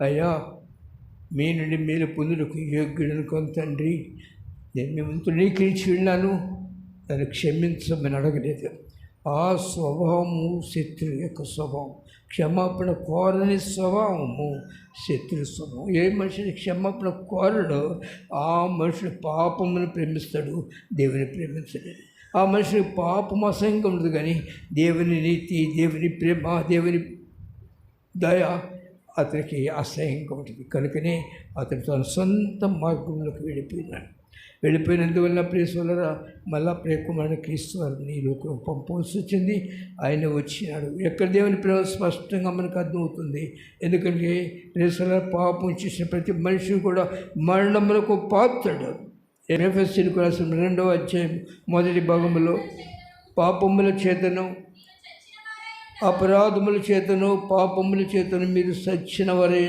అయ్యా మీ నుండి మీరు పొందులకు యోగ్యుడను కొంత తండ్రి. నేను మీ ముందు నీకించి వెళ్ళాను. నన్ను క్షమించమని అడగలేదు. ఆ స్వభావము శత్రు యొక్క స్వభావం. క్షమాపణ కోరని స్వభావము శత్రు స్వభావం. ఏ మనిషిని క్షమాపణ కోరడో ఆ మనుషుడు పాపమును ప్రేమిస్తాడు దేవుని ప్రేమించలేదు ఆ మనిషి పాపం అసంగం ఉండదు కానీ దేవుని నీతి దేవుని ప్రేమ దేవుని దయ అతనికి అసహ్యంగా ఉంటుంది కనుకనే అతను తన సొంత మార్గంలోకి వెళ్ళిపోయినాడు. వెళ్ళిపోయినందువల్ల ప్రేసులరా మళ్ళా ప్రేకుమారుని క్రీస్తు వారిని లోకం పంపవలసి వచ్చింది. ఆయన వచ్చినాడు. ఎక్కడ దేవుని ప్రేమ స్పష్టంగా మనకు అర్థమవుతుంది. ఎందుకంటే ప్రేసుల పాపం చేసిన ప్రతి మనిషి కూడా మరణములకు పాత్రడు. ఎఫ్ఎస్సీలకు రాసిన రెండవ అధ్యాయం మొదటి భాగంలో పాపముల చేతను అపరాధముల చేతను పాపముల చేతను మీరు సచ్చిన వరే